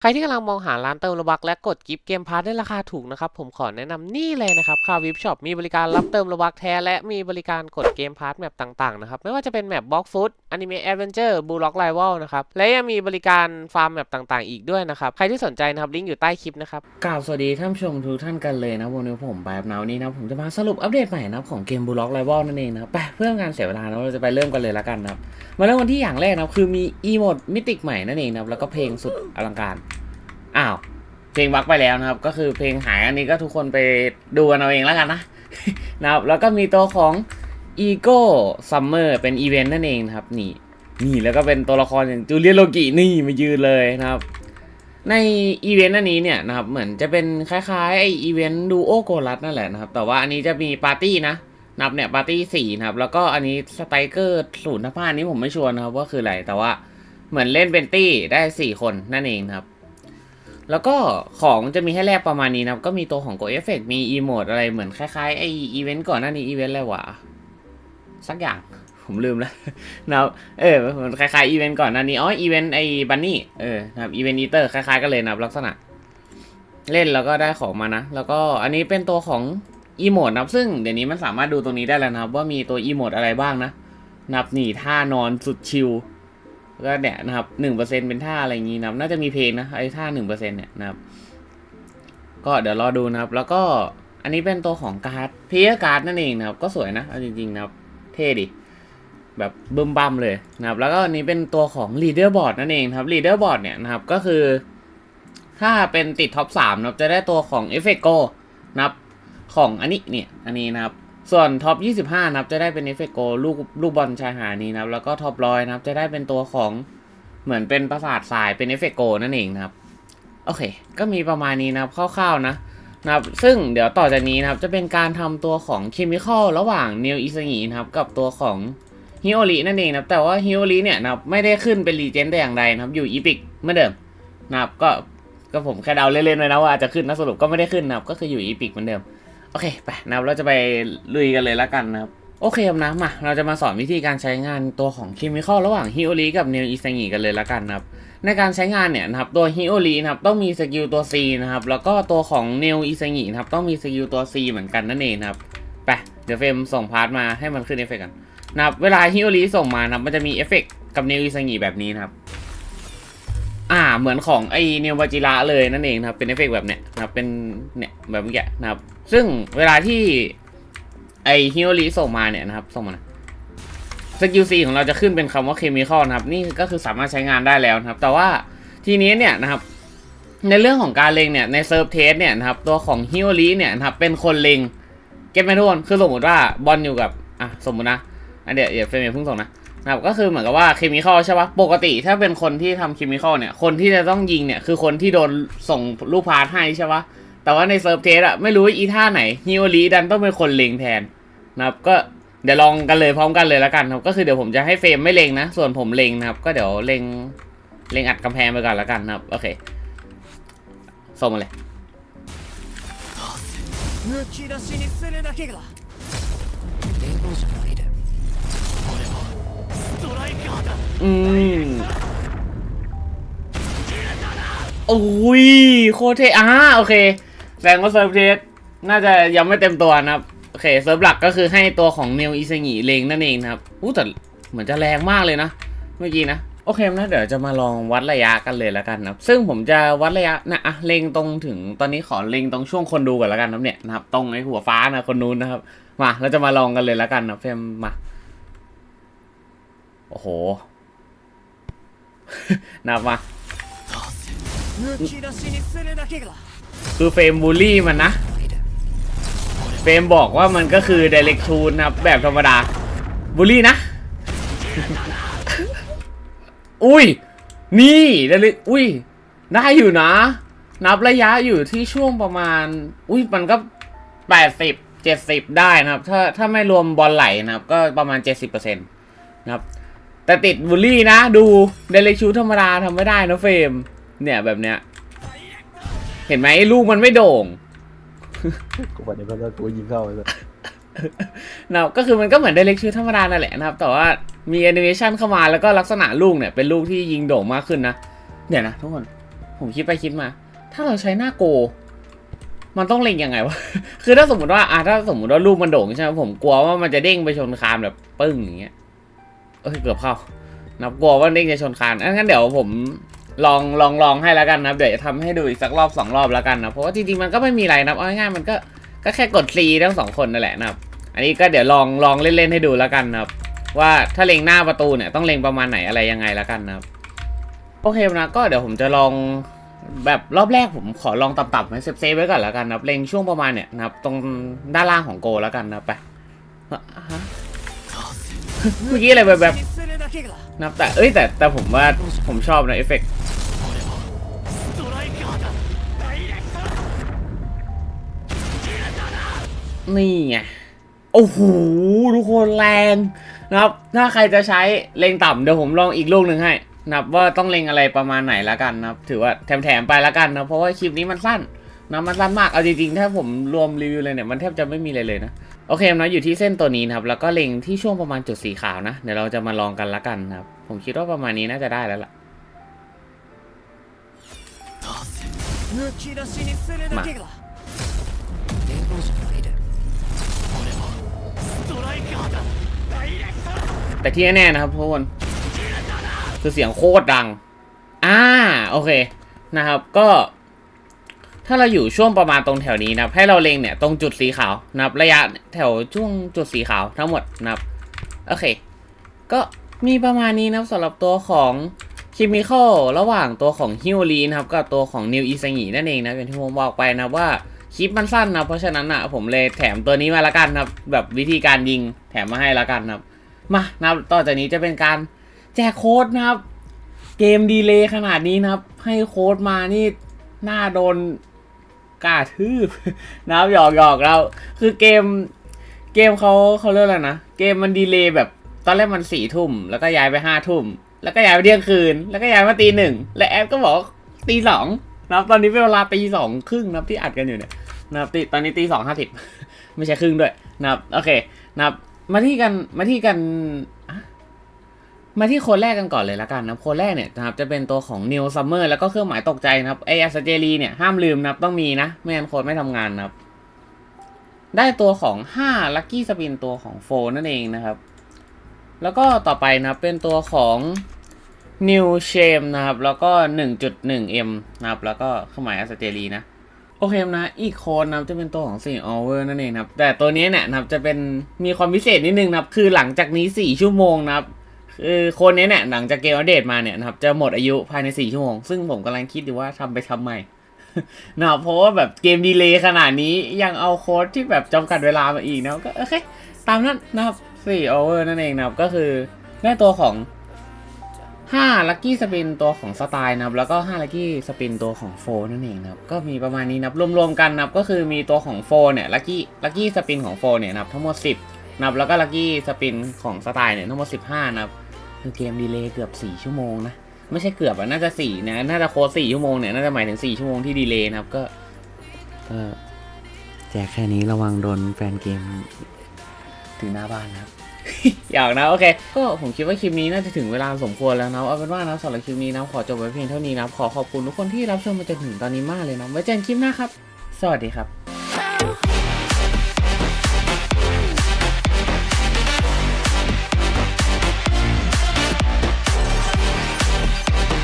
ใครที่กำลังมองหาร้านเติมโลบักและกดกิฟต์เกมพาร์ทได้ราคาถูกนะครับ ผมขอแนะนำนี่เลยนะครับคาวิฟช็อปมีบริการรับเติมโลบักแท้และมีบริการกดเกมพาร์ทแมปต่างๆนะครับไม่ว่าจะเป็นแมปบล็อกฟุตอนิเมะแอดเวนเจอร์บูล็อกไลวลนะครับ และยังมีบริการฟาร์มแมปต่างๆ อีกด้วยนะครับ ใครที่สนใจนะครับ ลิงก์อยู่ใต้คลิปนะครับกล่าวสวัสดีท่านผู้ชมทุกท่านกันเลยนะวันนี้ผมแบบนาวนี้นะผมจะมาสรุปอัปเดตใหม่นับของเกมบูล็อกไลวลนั่นเองนะไปเพื่อการเสียเวลานะเราจะไปเริ่มกันเลยละกันนะมาเริ่มกันที่อย่างแรกนะคือมีอีโมดมิติกใหม่นั่นเองนะแล้วก็เพลงสุดอลังการอ้าวเพลงบักไปแล้วนะครับ ก็คือเพลงหายอันนี้ก็ทุกคนไปดูกันเอาเองแล้วกันนะนะครับแล้วก็มีตัวของ Ego Summer เป็นอีเวนต์นั่นเองนะครับนี่นี่แล้วก็เป็นตัวละครอย่างจูเลียโลกินี่มายืนเลยนะครับ ในอีเวนต์อันนี้เนี่ยนะครับเหมือนจะเป็นคล้ายๆไออีเวนต์ดูโอโกลัสนั่นแหละนะครับ แต่ว่าอันนี้จะมีปาร์ตี้นะนับเนี่ยปาร์ตี้สี่นะครับ แล้วก็อันนี้สไตเกอร์ศูนย์ทับห้านี้ผมไม่ชัวร์นะครับว่าคืออะไรแต่ว่าเหมือนเล่นเป็นตี้ได้สี่คนนั่นเองครับ แล้วก็ของจะมีให้แลกประมาณนี้นะครับ ก็มีตัวของ Go Effect มีอีโมดอะไรเหมือนคล้ายๆไออีเวนต์ก่อนหน้านี้อีเวนต์อะไรวะ สักอย่าง ผมลืมแล้วนะครับเออมันคล้ายๆอีเวนต์ก่อนหน้านี้อ๋ออีเวนต์ไอบันนี่เออนะครับอีเวนต์อีเตอร์คล้ายๆกันเลยนะครับลักษณะ เล่นแล้วก็ได้ของมานะ แล้วก็อันนี้เป็นตัวของอีโมดนะครับ ซึ่งเดี๋ยวนี้มันสามารถดูตรงนี้ได้แล้วนะครับ ว่ามีตัวอีโมดอะไรบ้างนะนับหนีท่านอนสุดชิลแล้วก็เนี่ยนะครับหนึ่งเปอร์เซ็นเป็นท่าอะไรอย่างงี้นะครับ น่าจะมีเพลงนะไอ้ท่าหนึ่งเปอร์เซ็นเนี่ยนะครับ ก็เดี๋ยวรอดูนะครับ แล้วก็อันนี้เป็นตัวของการ์ดเพย์การ์ดนั่นเองนะครับ ก็สวยนะเอาจริงๆนะครับ เท่ดิ แบบบึมบัมเลยนะครับ แล้วก็อันนี้เป็นตัวของ leader board นั่นเองครับ leader board เนี่ยนะครับก็คือ ถ้าเป็นติดท็อปสามนะครับจะได้ตัวของ e f f e c t o นะครับของอันนี้เนี่ยอันนี้นะครับส่วนท็อป 25 นะครับ จะได้เป็นเอฟเฟกโกลูกลูกบอลชายหาดนี้นะครับ แล้วก็ท็อปร้อยนะครับ จะได้เป็นตัวของเหมือนเป็นประสาททรายเป็นเอฟเฟกโกนั่นเองนะครับ โอเค ก็มีประมาณนี้นะครับคร่าวๆนะ นะครับซึ่งเดี๋ยวต่อจากนี้นะครับจะเป็นการทำตัวของเคมีคอลระหว่างเนลอิซงีนะครับกับตัวของฮิโอรินั่นเองนะครับแต่ว่าฮิโอริเนี่ยนะครับไม่ได้ขึ้นเป็นรีเจนแต่อย่างใดนะครับอยู่อีพิกเหมือนเดิมนะครับก็ก็ผมแค่เดาเล่นๆไว้นะว่าอาจจะขึ้นนะสรุปก็ไม่ได้ขึ้นนะครับก็คืออยู่อีพิกเหมือนเดิมโอเคไปนะครับเราจะไปลุยกันเลยละกันนะครับโอเคครับนะมาเราจะมาสอนวิธีการใช้งานตัวของเคมีคอลระหว่างฮิโอริกับเนลอิซังิกันเลยละกันนะครับ ในการใช้งานเนี่ยนะครับตัวฮิโอรินะครับต้องมีสกิลตัว C นะครับแล้วก็ตัวของเนลอิซังินะครับต้องมีสกิลตัว C เหมือนกันนั่นเองนะครับไปเดี๋ยวเฟรมส่งพาร์ทมาให้มันขึ้นเอฟเฟกต์กันนะครับเวลาฮิโอริส่งมานะครับมันจะมีเอฟเฟกต์กับเนลอิซังิแบบนี้นะครับอ่าเหมือนของไอเนวบาจิระเลยนั่นเองครับเป็นเอฟเฟกต์แบบเนี้ยนะครับเป็นเนี่ยแบบเมื่อกี้นะครับซึ่งเวลาที่ไอฮิโอริส่งมาเนี่ยนะครับส่งมานะ สกิลซีของเราจะขึ้นเป็นคำว่าเคมีคอลนะครับ นี่ก็คือสามารถใช้งานได้แล้วนะครับ แต่ว่าทีนี้เนี่ยนะครับ ในเรื่องของการเล็งเนี่ยในเซิร์ฟเทสเนี่ยนะครับ ตัวของฮิโอริเนี่ยนะครับ เป็นคนเล็งเก็ตไหมทุกคนคือสมมติว่าบอลอยู่กับอะสมมตินะอันเดี๋ยวเดี๋ยวเฟรมเพิ่งส่งนะนะครับก็คือเหมือนกับว่าเคมีคอลใช่ปะปกติถ้าเป็นคนที่ทำเคมีคอลเนี่ย คนที่จะต้องยิงเนี่ยคือคนที่โดนส่งลูกพาสให้ใช่ปะแต่ว่าในเซิร์ฟเทสอะไม่รู้อีท่าไหนฮิโอรีดันต้องเป็นคนเล็งแทนนะครับก็ เดี๋ยวลองกันเลยพร้อมกันเลยแล้วกันครับ ก็คือเดี๋ยวผมจะให้เฟรมไม่เล็งนะ ส่วนผมเล็งนะครับ ก็เดี๋ยวเล็งเล็งอัดกำแพงไปก่อนแล้วกันครับ โอเคส่งมาเลยอืมโอ้ยโคเทอ่าโอเคแสงว่าเซอร์เทสน่าจะยังไม่เต็มตัวนะครับ โอเคเซิร์ฟหลักก็คือให้ตัวของเนวอิซางิเลงนั่นเองครับอู้แต่เหมือนจะแรงมากเลยนะ เมื่อกี้นะ โอเคนะเดี๋ยวจะมาลองวัดระยะกันเลยแล้วกันนะซึ่งผมจะวัดระยะนะอะเลงตรงถึงตอนนี้ขอเลงตรงช่วงคนดูก่อนแล้วกันนะเนี่ยนะครับตรงไอ้หัวฟ้านะคนนู้นนะครับ มาเราจะมาลองกันเลยแล้วกันนะเฟมมาโอ้โหนับมาคือเฟมบูลลี่มันนะ เฟรมบอกว่ามันก็คือ direct t o นครับ แบบธรรมดาบูลลี่นะ อุ้ย นี่ direct อุ้ย ได้อยู่นะ นับระยะอยู่ที่ช่วงประมาณ อุ้ย มันก็แปดสิบเจ็ดสิบได้นะครับ ถ้าถ้าไม่รวมบอลไหลนะครับ ก็ประมาณเจ็ดสิบเปอร์เซ็นต์นะครับ แต่ติดบูลลี่นะ ดู direct t ธรรมดาทำไม่ได้นะเฟรมเนี่ยแบบเนี้ย เห็นไหมลูกมันไม่โด่ง กูวันนี้ก็กูยิงเข้าไปเลยนะครับก็คือมันก็เหมือน direct shoot ธรรมดานั่นแหละนะครับ แต่ว่ามีแอนิเมชันเข้ามาแล้วก็ลักษณะลูกเนี่ยเป็นลูกที่ยิงโด่งมากขึ้นนะ เดี๋ยวนะทุกคน ผมคิดไปคิดมา ถ้าเราใช้หน้าโก มันต้องเล็งยังไงวะ คือถ้าสมมติว่าอะถ้าสมมติว่าลูกมันโด่งใช่ไหมผมกลัวว่ามันจะเด้งไปชนคานแบบปึ้งอย่างเงี้ย เอ้ยเกือบเข้านับกลัวว่าเด้งจะชนคานงั้นเดี๋ยวผม ลองลองลองให้แล้วกันนะเดี๋ยวจะทำให้ดูอีกสักรอบสองรอบแล้วกันนะเพราะว่าจริงๆมันก็ไม่มีอะไรนะเอาง่ายๆมันก็ก็แค่กดซีทั้งสองคนนั่นแหละนะครับอันนี้ก็เดี๋ยวลองลองเล่นๆให้ดูแล้วกันนะครับว่าถ้าเล็งหน้าประตูเนี่ยต้องเล็งประมาณไหนอะไรยังไงแล้วกันนะครับโอเคนะก็เดี๋ยวผมจะลองแบบรอบแรกผมขอลองต่ำๆให้เซฟๆไว้ก่อนแล้วกันนะครับเล็งช่วงประมาณเนี่ยนะครับตรงด้านล่างของโกแล้วกันนะไปฮะ เมื่อกี้อะไรแบบแบบนับแต่เอ้ยแต่แต่ผมว่าผมชอบนะเอฟเฟกต์นี่ไงโอ้โหทุกคนแรงนะครับ ถ้าใครจะใช้เล็งต่ำเดี๋ยวผมลองอีกลูกหนึ่งให้นับว่าต้องเล็งอะไรประมาณไหนละกันนะครับ ถือว่าแถมๆไปละกันนะเพราะว่าคลิปนี้มันสั้นนะมันสั้นมากเอาจริงๆถ้าผมรวมรีวิวเลยเนี่ยมันแทบจะไม่มีอะไรเลยนะ โอเคนะอยู่ที่เส้นตัวนี้นะครับ แล้วก็เล็งที่ช่วงประมาณจุดสีขาวนะ เดี๋ยวเราจะมาลองกันละกันครับ ผมคิดว่าประมาณนี้น่าจะได้แล้วล่ะ มาแต่ที่แน่ๆนะครับทุกคนคือเสียงโคตรดัง อ่า โอเคนะครับ ก็ ถ้าเราอยู่ช่วงประมาณตรงแถวนี้นะครับ ให้เราเล็งเนี่ยตรงจุดสีขาวนะครับ ระยะแถวช่วงจุดสีขาวทั้งหมดนะครับ โอเค ก็มีประมาณนี้นะครับสำหรับตัวของคิมิคอลระหว่างตัวของฮิวลีนะครับกับตัวของนิวอีซังีนั่นเองนะอย่างที่ผมบอกไปนะว่าคลิปมันสั้นนะเพราะฉะนั้นอะผมเลยแถมตัวนี้มาละกันนะครับแบบวิธีการยิงแถมมาให้ละกันนะครับ มานะต่อจากนี้จะเป็นการแจกโค้ดนะครับ เกมดีเลย์ขนาดนี้นะครับ ให้โค้ดมานี่หน้าโดน กล้าทืบนะครับหยอกหยอกเรา คือเกม เกมเขาเขาเรียกอะไรนะ เกมมันดีเลย์แบบตอนแรกมันสี่ทุ่ม แล้วก็ย้ายไปห้าทุ่ม แล้วก็ย้ายไปเที่ยงคืน แล้วก็ย้ายมาตีหนึ่ง และแอปก็บอกตีสองนะครับตอนนี้เป็นเวลาตีสองครึ่งนะครับที่อัดกันอยู่เนี่ยนะครับตีตอนนี้ตีสองห้าสิบไม่ใช่ครึ่งด้วยนะครับโอเคนะครับมาที่กันมาที่กันอะ มาที่คนแรกกันก่อนเลยละกันนะคนแรกเนี่ยนะครับจะเป็นตัวของ New Summer แล้วก็เครื่องหมายตกใจนะครับไอแอสเจรีเนี่ยห้ามลืมนะครับต้องมีนะไม่งั้นโค้ดไม่ทำงานนะครับ ได้ตัวของ 5 Lucky Spin ตัวของโฟนั่นเองนะครับ แล้วก็ต่อไปนะครับเป็นตัวของ New Shame นะครับ แล้วก็ 1.1M นะครับ แล้วก็เครื่องหมายแอสเจรีนะโอเคนะ อีกโคนนะจะเป็นตัวของ4 hour นั่นเองนะครับ แต่ตัวนี้เนี่ยนะครับจะเป็นมีความพิเศษนิดนึงนะครับ คือหลังจากนี้ 4 ชั่วโมงนะครับ คือคนนี้เนี่ยหลังจากเกมอัปเดตมาเนี่ยนะครับจะหมดอายุภายใน 4 ชั่วโมง ซึ่งผมกำลังคิดอยู่ว่าทำไปทำไมนะเพราะว่าแบบเกมดีเลย์ขนาดนี้ยังเอาโค้ดที่แบบจำกัดเวลามาอีกนะก็โอเค ตามนั้นนะครับ4 hour นั่นเองนะครับก็คือได้ตัวของ5 Lucky Spin ตัวของสไตล์นะครับแล้วก็5 Lucky Spin ตัวของโฟนั่นเองนะครับก็มีประมาณนี้นะครับรวมๆกันนะครับก็คือมีตัวของโฟเนี่ย Lucky Lucky Spin ของโฟเนี่ยนะครับทั้งหมด 10นะครับแล้วก็ Lucky Spin ของสไตล์เนี่ยทั้งหมด 15นะครับ คือเกมดีเลย์เกือบ 4 ชั่วโมงนะ ไม่ใช่เกือบอะน่าจะ4นะ น่าจะโค้ด4ชั่วโมงเนี่ย น่าจะหมายถึง 4 ชั่วโมงที่ดีเลย์นะครับก็ก็แจกแค่นี้ระวังโดนแฟนเกมถึงหน้าบ้านนะครับอยากนะโอเค ก็ผมคิดว่าคลิปนี้น่าจะถึงเวลาสมควรแล้วนะเอาเป็นว่านะสำหรับคลิปนี้นะขอจบไว้เพียงเท่านี้นะขอขอบคุณทุกคนที่รับชมมาจนถึงตอนนี้มากเลยนะไว้เจอกันคลิปหน้าครับ สวัสดีครับ